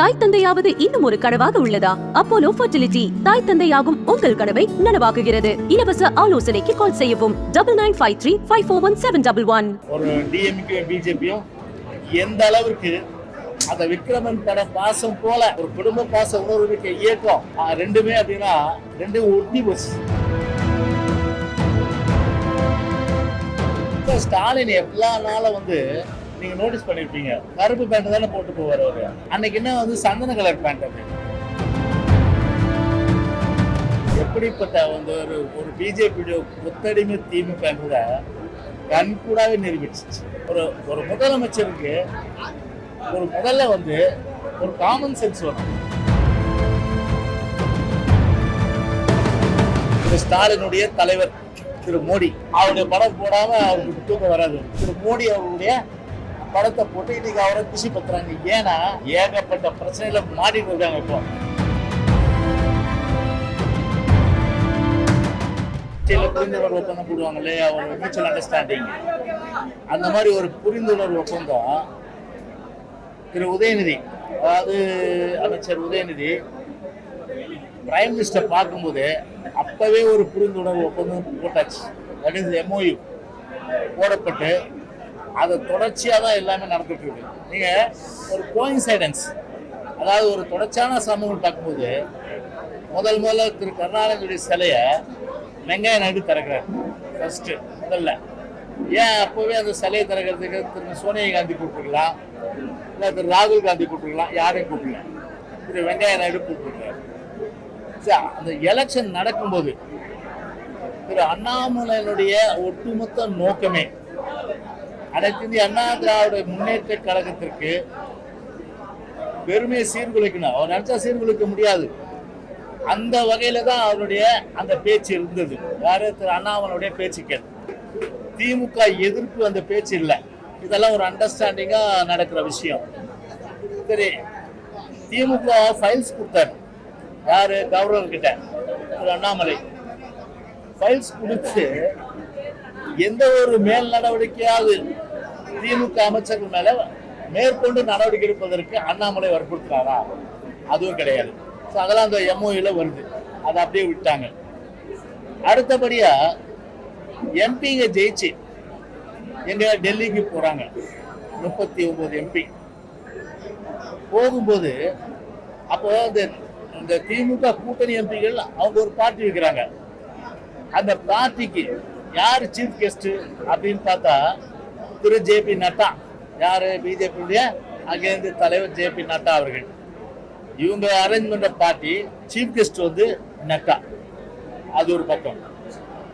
தாய் தந்தையாவது இன்னும் ஒரு கனவாக உள்ளதா? அப்போலோ ஃபர்டிலிட்டி தாய் தந்தையாகும் உங்கள் கனவை நனவாக்குகிறது. இலவச ஆலோசனைக்கு கால் செய்யவும். Double nine five three five four one seven double one ஒரு டிஎம்கே பிஜேபியும் எந்த அளவுக்கு அந்த விக்ரமன் பட பாசம் போல ஒரு குடும்ப பாச உணர்வு இயக்கம் ரெண்டுமே அப்படின்னா ரெண்டும் ஒட்டி போச்சு. ஸ்டாலின் எல்லா நாளும் வந்து நீங்க நோட்டீஸ் பண்ணிருப்பீங்க. கருப்பு பேண்ட் தானே போட்டு போவார் அவரு. அன்னைக்கு என்ன வந்து சந்தன கலர் பேண்ட் அப்படி எப்படிப்பட்ட வந்து ஒரு ஒரு பிஜேபியுடைய புத்தடிமை திமுக கண்கூடாவே நிரூபிச்சிச்சு. ஒரு ஒரு முதலமைச்சருக்கு ஒரு முதல்ல வந்து ஒரு காமன் சென்ஸ் வரும். திரு ஸ்டாலினுடைய தலைவர் திரு மோடி. அவருடைய படம் போடாம அவருக்கு தூக்கம் வராது. திரு மோடி அவருடைய படத்தை போட்டு இன்னைக்கு அவரை குசி பத்துறாங்க. ஏன்னா ஏகப்பட்ட பிரச்சனையில மாட்டிட்டு இருக்காங்க இப்போ. சில புரிந்துணர்வு ஒப்பந்தம் போடுவாங்க இல்லையா மியூச்சுவல் அண்டர்ஸ்டாண்டிங் அந்த மாதிரி ஒரு புரிந்துணர்வு ஒப்பந்தம் திரு உதயநிதி அதாவது அமைச்சர் உதயநிதி பிரைம் மினிஸ்டர் பார்க்கும்போது அப்பவே ஒரு புரிந்துணர்வு ஒப்பந்தம் போட்டாச்சு. தட் இஸ் எம்ஓயு போடப்பட்டு அதை தொடர்ச்சியாக தான் எல்லாமே நடந்துட்டு இருக்கு. நீங்கள் ஒரு கோயின்சைடன்ஸ் அதாவது ஒரு தொடர்ச்சியான சமூகம் பார்க்கும்போது முதல் முதல்ல திரு கருணாநிதியுடைய சிலையை வெங்காய நாயுடு திறக்கிறார். ஃபர்ஸ்ட்டு முதல்ல. ஏன் அப்போவே அந்த சிலையை திறக்கிறதுக்கு திரு சோனியா காந்தி கூப்பிட்டுருக்கலாம்? இல்லை திரு ராகுல் காந்தி கூப்பிட்டுருக்கலாம்? யாரையும் கூப்பிடல. திரு வெங்காய நாயுடு கூப்பிட்டுருக்காரு. சரி, அந்த எலெக்ஷன் நடக்கும்போது திரு அண்ணாமலையினுடைய ஒட்டுமொத்த நோக்கமே அனைத்து இந்திய அண்ணா திராவிட முன்னேற்ற கழகத்திற்கு பெருமையை சீர்குலைக்கணும். அவர் நினைச்சா சீர்குலைக்க முடியாது. அந்த வகையில தான் அவருடைய அந்த பேச்சு இருந்தது. யாரு திரு அண்ணாமலையுடைய பேச்சுக்கள் திமுக எதிர்ப்பு அந்த பேச்சு இல்லை. இதெல்லாம் ஒரு அண்டர்ஸ்டாண்டிங்கா நடக்கிற விஷயம். சரி திமுக ஃபைல்ஸ் கொடுத்தாரு. யாரு? கவர்னர் கிட்ட திரு அண்ணாமலை. ஃபைல்ஸ் கொடுத்து எந்த ஒரு மேல் நடவடிக்கையாவது திமுக அமைச்சர்கள் மேல மேற்கொண்டு நடவடிக்கை எடுப்பதற்கு அண்ணாமலை வற்புறுத்துறாரா? அதுவும் கிடையாது. ஸோ அதெல்லாம் அந்த எம்ஓயில் வருது. அதை அப்படியே விட்டாங்க. அடுத்தபடியா எம்பிங்க ஜெயிச்சு எங்க டெல்லிக்கு போறாங்க. முப்பத்தி ஒன்பது எம்பி போகும்போது அப்போ இந்த இந்த திமுக கூட்டணி எம்பிகள் அவங்க ஒரு பார்ட்டி வைக்கிறாங்க. அந்த பார்ட்டிக்கு யார் சீஃப் கெஸ்ட் அப்படின்னு பார்த்தா திரு ஜே பி நட்டா. யார்? பிஜேபியுடைய அங்கேருந்து தலைவர் ஜே பி நட்டா அவர்கள். இவங்க அரேஞ்ச் பண்ணுற பார்ட்டி சீஃப் கெஸ்ட் வந்து நட்டா. அது ஒரு பக்கம்.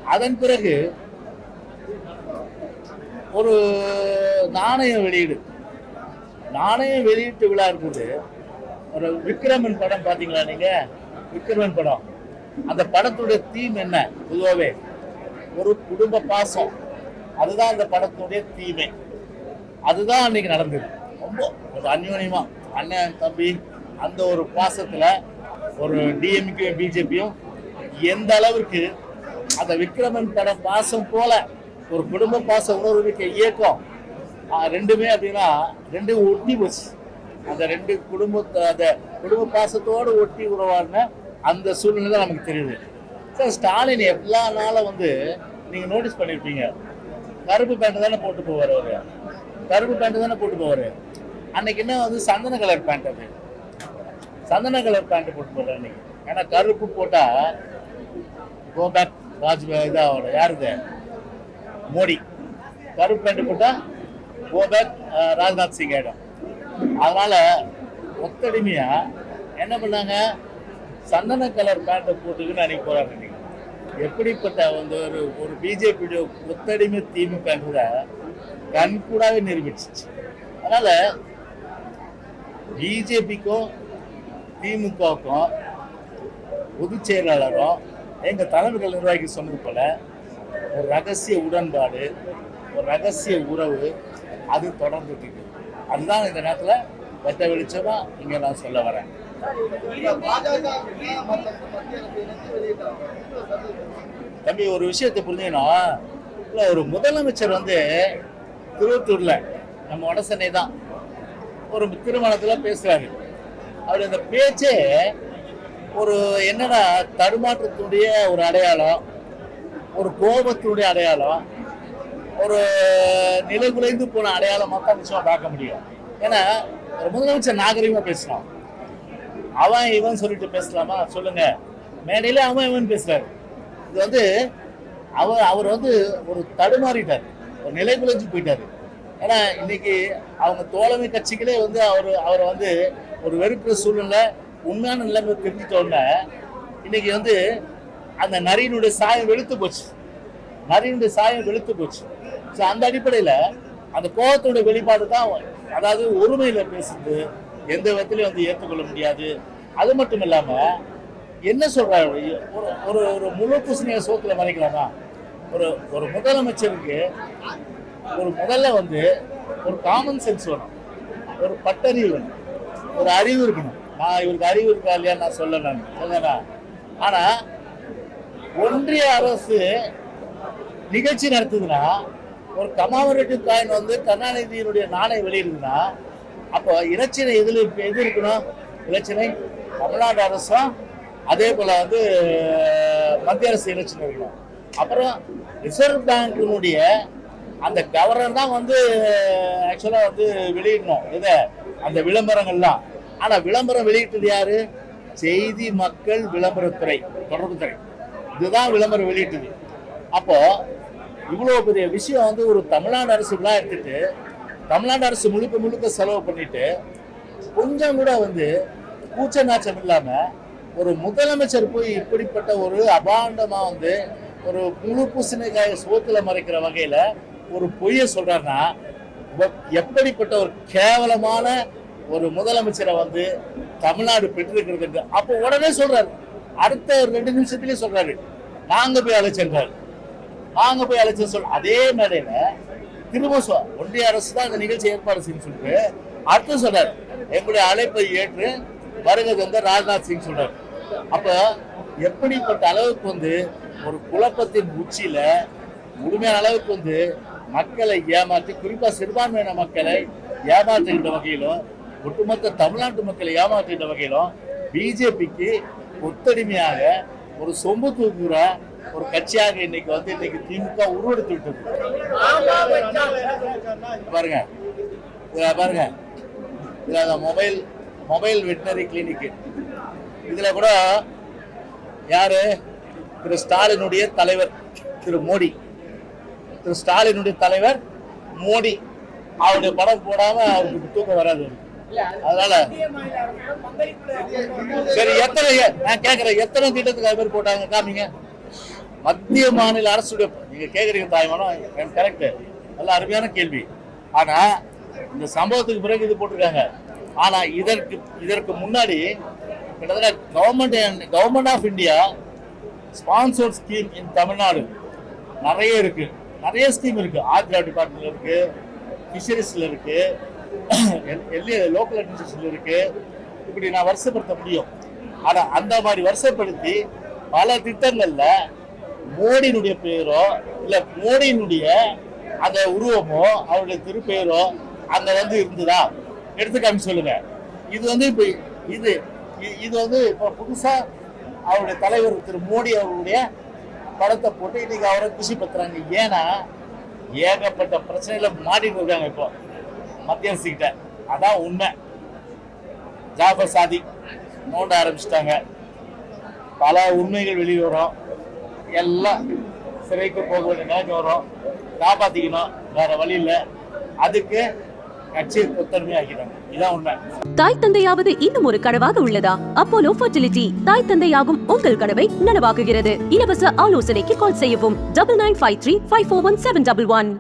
அதன் பிறகு ஒரு நாணயம் வெளியீடு. நாணயம் வெளியீட்டு விழா இருக்குது. ஒரு விக்ரமன் படம் பார்த்தீங்களா நீங்கள் விக்ரமன் படம். அந்த படத்துடைய தீம் என்ன? பொதுவாகவே ஒரு குடும்ப பாசம். அதுதான் அந்த படத்துடைய தீமை. அதுதான் அன்னைக்கு நடந்தது. ரொம்ப ஒரு அந்யோன்யமா அண்ணன் தம்பி அந்த ஒரு பாசத்துல ஒரு டிஎம்கே பிஜேபியும் எந்த அளவிற்கு அந்த விக்ரமன் படம் பாசம் போல ஒரு குடும்ப பாச உணர்வு மிக்க இயக்கம் ரெண்டுமே அப்படின்னா ரெண்டும் ஒட்டி போச்சு. அந்த ரெண்டு குடும்பத்தை அந்த குடும்ப பாசத்தோடு ஒட்டி உறவாடின அந்த சூழ்நிலை தான் நமக்கு தெரியுது. சார் ஸ்டாலின் எல்லா நாளும் வந்து நீங்கள் நோட்டீஸ் பண்ணியிருப்பீங்க கருப்பு பேண்ட் தானே போட்டு போவார் அவர். கருப்பு பேண்ட் தானே போட்டு போவார். அன்னைக்கு என்ன வந்து சந்தன கலர் பேண்ட் அது? சந்தன கலர் பேண்ட் போட்டு போகிறார் அன்னைக்கு. ஏன்னா கருப்பு போட்டா கோபேக் வாஜ்பாய் இதாக யாருது மோடி. கருப்பு பேண்ட் போட்டா கோபேக் ராஜ்நாத் சிங் ஆகிடும் அதனால் ஒத்தடிமையாக என்ன பண்ணாங்க? சந்தன கலர் பேண்ட்டை போட்டுக்கின்னு அன்னைக்கு போகிறாரு எப்படிப்பட்ட வந்து ஒரு ஒரு பிஜேபியுடைய புத்தடிமை திமுக கூட கண்கூடாவே நிரூபிச்சிச்சு அதனால பிஜேபிக்கும் திமுகவுக்கும் பொதுச் செயலாளரும் எங்கள் தலைமைகள் நிர்வாகி சொன்னது போல ஒரு ரகசிய உடன்பாடு ஒரு ரகசிய உறவு அது தொடர்ந்துட்டு இருக்குது அதுதான் இந்த நேரத்தில் வெட்ட வெளிச்சமாக இங்கே நான் சொல்ல வரேன். தம்பி ஒரு விஷயத்தை புரிஞ்சுக்கணும். இல்லை ஒரு முதலமைச்சர் வந்து திருவத்தூர்ல நம்ம வடசென்னை தான். ஒரு திருமணத்துல பேசுறாரு. அவர் அந்த பேச்சே ஒரு என்னன்னா தடுமாற்றத்துடைய ஒரு அடையாளம் ஒரு கோபத்தினுடைய அடையாளம் ஒரு நிலை குலைந்து போன அடையாளமாக தான் நிச்சயமா பார்க்க முடியும். ஏன்னா ஒரு முதலமைச்சர் நாகரிகமா பேசணும். அவன் இவன் சொல்லிட்டு பேசலாமா? சொல்லுங்க. மேடையில அவன் இவன் பேசுறாரு. இது வந்து அவர் அவர் வந்து ஒரு தடுமாறிட்டார். ஒரு நிலை குலைஞ்சு போயிட்டாரு. ஏன்னா இன்னைக்கு அவங்க தோழமை கட்சிகளே வந்து அவர் அவரை வந்து ஒரு வெறுப்பு சூழ்நிலை உண்மையான நிலைமை தெரிஞ்சிட்ட இன்னைக்கு வந்து அந்த நரியினுடைய சாயம் வெளுத்து போச்சு. நரியினுடைய சாயம் வெளுத்து போச்சு. ஸோ அந்த அடிப்படையில் அந்த கோபத்தோட வெளிப்பாடு தான் அதாவது ஒருமையில் பேசுறது எந்த விதத்துலையும் வந்து ஏற்றுக்கொள்ள முடியாது. அது மட்டும் இல்லாமல் என்ன சொல்கிறாரு ஒரு ஒரு ஒரு முழு பூசணியை சோத்தில் மறைக்கலாமா? ஒரு ஒரு முதலமைச்சருக்கு ஒரு முதல்ல வந்து ஒரு காமன் சென்ஸ் வேணும். ஒரு பட்டறிவு வேணும். ஒரு அறிவு இருக்கணும். நான் இவருக்கு அறிவு இருக்கா இல்லையா நான் சொல்ல நான். சொல்லுங்க ஆனால் ஒன்றிய அரசு நிகழ்ச்சி நடத்துதுன்னா ஒரு கமாமரேட்டிவ் காயின் வந்து கருணாநிதியினுடைய நாணயம் வெளியிடுதுன்னா அப்போ இலச்சினை எதில் எது இருக்கணும் இலச்சினை தமிழ்நாடு அரசும் அதே போல் வந்து மத்திய அரசு இலச்சினை இருக்கணும் அப்புறம் ரிசர்வ் பேங்கினுடைய அந்த கவர்னர் தான் வந்து ஆக்சுவலாக வந்து வெளியிடணும். இதை அந்த விளம்பரங்கள்லாம். ஆனால் விளம்பரம் வெளியிட்டது யாரு? செய்தி மக்கள் விளம்பரத்துறை தொடர்புத்துறை இதுதான் விளம்பரம் வெளியிட்டது. அப்போ இவ்வளோ பெரிய விஷயம் வந்து ஒரு தமிழ்நாடு அரசு எடுத்துகிட்டு எடுத்துட்டு தமிழ்நாடு அரசு முழுக்க முழுக்க செலவு பண்ணிட்டு கொஞ்சம் கூட வந்து கூச்ச நாச்சம் இல்லாமல் ஒரு முதலமைச்சர் போய் இப்படிப்பட்ட ஒரு அபாண்டமாக வந்து ஒரு முழு பூசணிக்காய சோத்துல மறைக்கிற வகையில் ஒரு பொய்யை சொல்கிறாருன்னா எப்- எப்படிப்பட்ட ஒரு கேவலமான ஒரு முதலமைச்சரை வந்து தமிழ்நாடு பெற்றிருக்கிறது அப்போ உடனே சொல்றாரு. அடுத்த ஒரு ரெண்டு நிமிஷத்துலயே சொல்றாரு. நாங்க போய் அழைச்சென்றார் நாங்க போய் அழைச்சு சொல் அதே மேடையில திரும்ப சொல் ஒன்றிய அரசு தான் இந்த நிகழ்ச்சி ஏற்பாடு செய்யும் சொல்லிட்டு அடுத்து சொன்னார். எங்களுடைய அழைப்பை ஏற்று வருகிறது வந்து ராஜ்நாத் சிங் சொல்றார் அப்ப எப்படிப்பட்ட அளவுக்கு வந்து ஒரு குழப்பத்தின் உச்சியில முழுமையான அளவுக்கு வந்து மக்களை ஏமாற்றி குறிப்பா சிறுபான்மையின மக்களை ஏமாற்றுகின்ற வகையிலும் ஒட்டுமொத்த தமிழ்நாட்டு மக்களை ஏமாற்றுகின்ற வகையிலும் பிஜேபிக்கு ஒத்தடிமையாக ஒரு சொம்பு தூக்குற ஒரு கட்சியாக இன்னைக்கு வந்து இன்னைக்கு திமுக உருவெடுத்து விட்டது. பாருங்க. பாருங்க. இதுல அந்த மொபைல் மொபைல் வெட்டினரி கிளினிக் இதுல கூட யாரு? திரு ஸ்டாலினுடைய தலைவர் திரு மோடி. திரு ஸ்டாலினுடைய தலைவர் மோடி. அவருடைய படம் போடாம அவருக்கு தூக்கம் வராது. அதனால சரி எத்தனை நான் கேக்குறேன். எத்தனை திட்டத்துக்கு அது மாதிரி போட்டாங்க? காமிங்க. மத்திய மாநில அரசுடைய நீங்க கேட்குறீங்க தாய்மானம் கரெக்டு நல்ல அருமையான கேள்வி. ஆனால் இந்த சம்பவத்துக்கு பிறகு இது போட்டிருக்காங்க. ஆனால் இதற்கு இதற்கு முன்னாடி கிட்டத்தட்ட government government of India sponsor scheme in Tamil Nadu நிறைய இருக்குது நிறைய ஸ்கீம் இருக்குது ஆத்ரா டிபார்ட்மெண்ட்ல இருக்குது ஃபிஷரிஸில் இருக்குது எல்லிய லோக்கல் அட்மினிஸ்ட்ரேஷனில் இருக்குது இப்படி நான் வருஷப்படுத்த முடியும். ஆனால் அந்த மாதிரி வருஷப்படுத்தி பல திட்டங்களில் மோடியினுடைய பெயரோ இல்ல மோடியினுடைய அந்த உருவமோ அவருடைய திருப்பெயரோ அங்க வந்து இருந்ததா? எடுத்து காமி சொல்லுங்க. இது வந்து இப்ப இது இது வந்து இப்ப புதுசா அவருடைய தலைவர் திரு மோடி அவருடைய படத்தை போட்டு இன்னைக்கு அவரை குசி பத்துறாங்க ஏன்னா ஏகப்பட்ட பிரச்சனையில மாட்டிட்டு இருக்காங்க இப்போ மத்திய அரசு கிட்ட. அதான் உண்மை. ஜாஃபர் சாதி நோண்ட ஆரம்பிச்சிட்டாங்க. பல உண்மைகள் வெளியே வரும் எல்லாம் சிறைக்கு போக வேண்டிய நிலைக்கு வரும் காப்பாத்திக்கணும். வேற வழி இல்லை. அதுக்கு தாய் தந்தையாவது இன்னும் ஒரு கனவாக உள்ளதா? அப்போலோ ஃபர்டிலிட்டி தாய் தந்தையாகும் உங்கள் கனவை நனவாக்குகிறது. இலவச ஆலோசனைக்கு கால் செய்யவும். Double nine five three five four one seven double one